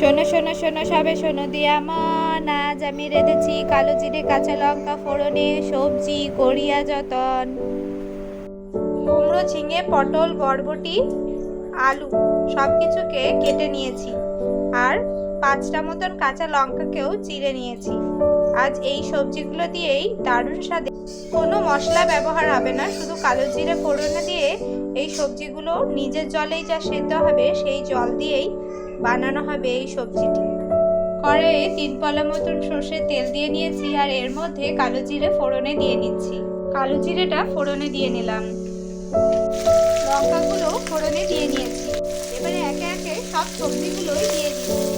শোনো শোনো শোনো, সবে শোনো দিয়া মন। আজ আমি রেঁধেছি কালো জিরে, কাঁচা লঙ্কা, ফোড়নে সবজি করিয়া যতন। কুমড়ো, ঝিঙে, পটল, বরবটি, আলু সব কিছুকে কেটে নিয়েছি। আর পাঁচটা মতন কাঁচা লঙ্কাকেও চিড়ে নিয়েছি। আজ এই সবজিগুলো দিয়েই দারুণ স্বাদে কোনো মশলা ব্যবহার হবে না, শুধু কালো জিরে ফোড়নে দিয়ে এই সবজিগুলো নিজের জলেই যা সেদ্ধ হবে সেই জল দিয়েই বানানো হবে এই সবজিটি। কড়াইয়ে তিন পলা মতন সর্ষের তেল দিয়ে নিয়েছি আর এর মধ্যে কালো জিরে ফোড়নে দিয়ে নিচ্ছি। কালো জিরেটা ফোড়নে দিয়ে নিলাম। লঙ্কাগুলো ফোড়নে দিয়ে নিয়েছি। এবারে একে একে সব সবজিগুলোই দিয়ে দিচ্ছি।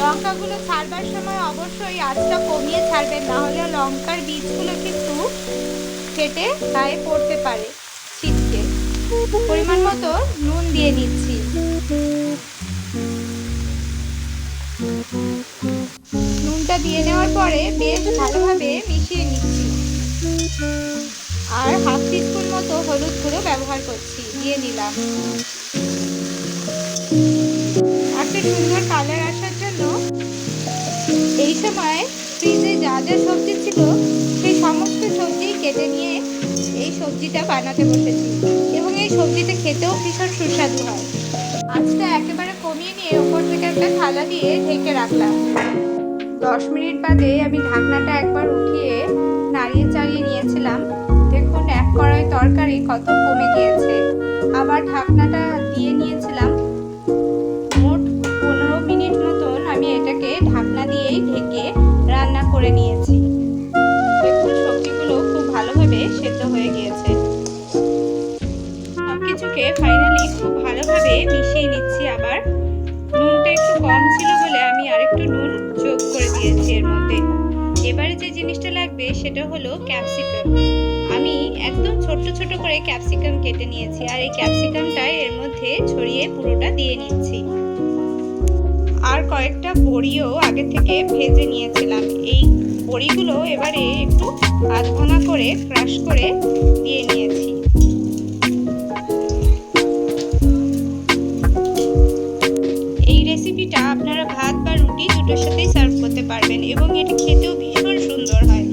লঙ্কাগুলো ছাড়বার সময় অবশ্যই আঁচটা কমিয়ে ছাড়বেন, না হলে লঙ্কার বীজগুলো কিন্তু ফেটে গায়ে পড়তে পারে ছিটকে। পরিমাণ মতো নুন দিয়ে নিচ্ছি। নুনটা দিয়ে নেওয়ার পরে বেশ ভালোভাবে মিশিয়ে নিচ্ছি। আর হাফ টিস্পুন মতো হলুদ গুঁড়ো ব্যবহার করছি, দিয়ে নিলাম। একটা সুন্দর কালার আসার ফ্রিজে যা যা সবজি ছিল, সেই সমস্ত সবজি কেটে নিয়ে এই সবজিটা বানাতে বসেছি। এবং এই সবজিটা খেতেও ভীষণ সুস্বাদু হয়। আজটা একেবারে কমিয়ে নিয়ে ওপর থেকে একটা থালা দিয়ে ঢেকে রাখলাম। দশ মিনিট বাদে আমি ঢাকনাটা একবার উঠিয়ে নাড়িয়ে চাড়িয়ে নিয়েছিলাম। দেখুন, এক কড়াই তরকারি কত কমে গিয়েছে। আবার ঢাকনাটা দিয়ে নিয়েছিলাম। কিছুকে ফাইনালি খুব ভালোভাবে মিশিয়ে নিচ্ছি আবার। নুনটা একটু কম ছিল বলে আমি আরেকটু নুন যোগ করে দিয়েছি এর মধ্যে। এবারে যে জিনিসটা লাগবে সেটা হলো ক্যাপসিকাম আমি একদম ছোট্ট ছোট করে ক্যাপসিকাম কেটে নিয়েছি আর এই ক্যাপসিকামটা এর মধ্যে ছড়িয়ে পুরোটা দিয়ে নিচ্ছি। আর কয়েকটা বড়িও আগে থেকে ভেজে নিয়েছিলাম। এই বড়িগুলো এবারে একটু আধ ভাঙা করে ক্রাশ করে রেসিপিটা আপনারা ভাত বা রুটি দুটোর সাথেই সার্ভ করতে পারবেন এবং এটা খেতেও ভীষণ সুন্দর হয়।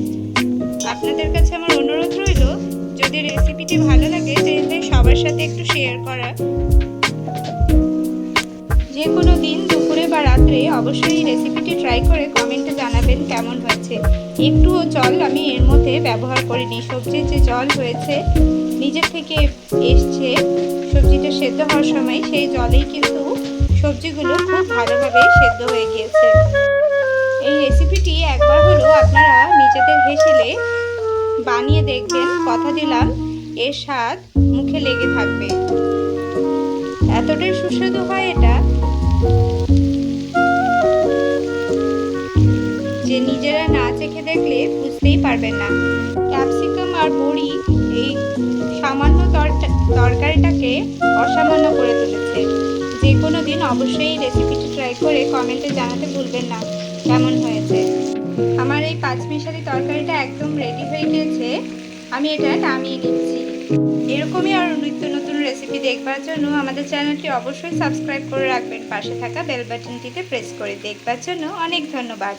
আপনাদের কাছে আমার অনুরোধ রইল, যদি রেসিপিটি ভালো লাগে তাহলে সবার সাথে একটু শেয়ার করা যে কোনো দিন দুপুরে বা রাত্রে অবশ্যই এই রেসিপিটি ট্রাই করে কমেন্টে জানাবেন কেমন হয়েছে। একটুও জল আমি এর মধ্যে ব্যবহার করিনি। সবজির যে জল হয়েছে নিজের থেকে এসছে, সবজিটা সেদ্ধ হওয়ার সময় সেই জলেই কিন্তু সবজিগুলো খুব ভালোভাবে সেদ্ধ হয়ে গিয়েছে। এই রেসিপিটি একবার হলেও আপনারা নিজেদের হেসেলে বানিয়ে দেখবেন, কথা দিলাম, এর স্বাদ মুখে লেগে থাকবে। এতটাই সুস্বাদু হয় এটা যে নিজেরা না চেখে দেখলে বুঝতেই পারবেন না। ক্যাপসিকাম আর বড়ি এই সামান্য তরটা- অবশ্যই রেসিপিটি ট্রাই করে কমেন্টে জানাতে ভুলবেন না। কেমন হয়েছে? আমার এই পাঁচমিশালি তরকারিটা একদম রেডি হয়ে গেছে। আমি এটা নামিয়ে নিচ্ছি। এরকমই আরও নিত্য নতুন রেসিপি দেখবার জন্য আমাদের চ্যানেলটি অবশ্যই সাবস্ক্রাইব করে রাখবেন। পাশে থাকা বেল বাটনটিতে প্রেস করে দেখবার জন্য অনেক ধন্যবাদ।